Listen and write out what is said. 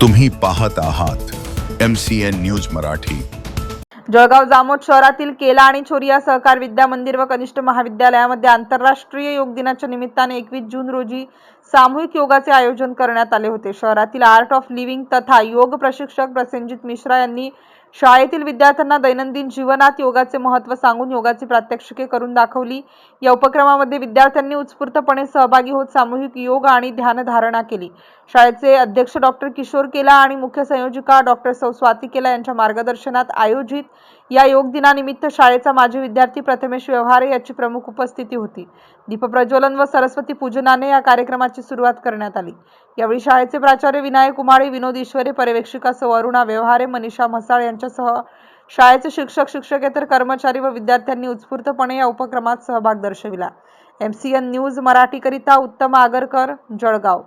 तुम्ही पाहत आहात M C N news Marathi. Jalgaon Jamod शहरातील केला आणि छोरिया सहकार विद्या मंदिर व कनिष्ठ महाविद्यालयामध्ये आंतरराष्ट्रीय योग दिनाच्या निमित्ताने एकवीस जून रोजी सामूहिक योगाचे आयोजन करण्यात आले होते. शहरातील आर्ट ऑफ लिव्हिंग तथा योग प्रशिक्षक प्रसेनजित मिश्रा यांनी शाळेतील विद्यार्थ्यांना दैनंदिन जीवनात योगाचे महत्त्व सांगून योगाची प्रात्यक्षिके करून दाखवली. या उपक्रमामध्ये विद्यार्थ्यांनी उत्स्फूर्तपणे सहभागी होत सामूहिक योग आणि ध्यानधारणा केली. शाळेचे अध्यक्ष डॉक्टर किशोर केला आणि मुख्य संयोजिका डॉक्टर सौ स्वाती केला यांच्या मार्गदर्शनात आयोजित या योग दिनानिमित्त शाळेचा माजी विद्यार्थी प्रथमेश व्यवहारे याची प्रमुख उपस्थिती होती. दीपप्रज्वलन व सरस्वती पूजनाने या कार्यक्रमाची सुरुवात करण्यात आली. यावेळी शाळेचे प्राचार्य विनायक उमाळे विनोद ईश्वरे पर्यवेक्षिका सौ अरुणा व्यवहारे मनीषा म्हसाळ यांच्यासह शाळेचे शिक्षक शिक्षकेतर कर्मचारी व विद्यार्थ्यांनी उत्स्फूर्तपणे या उपक्रमात सहभाग दर्शविला. एम सी एन न्यूज मराठीकरिता उत्तम आगरकर जळगाव.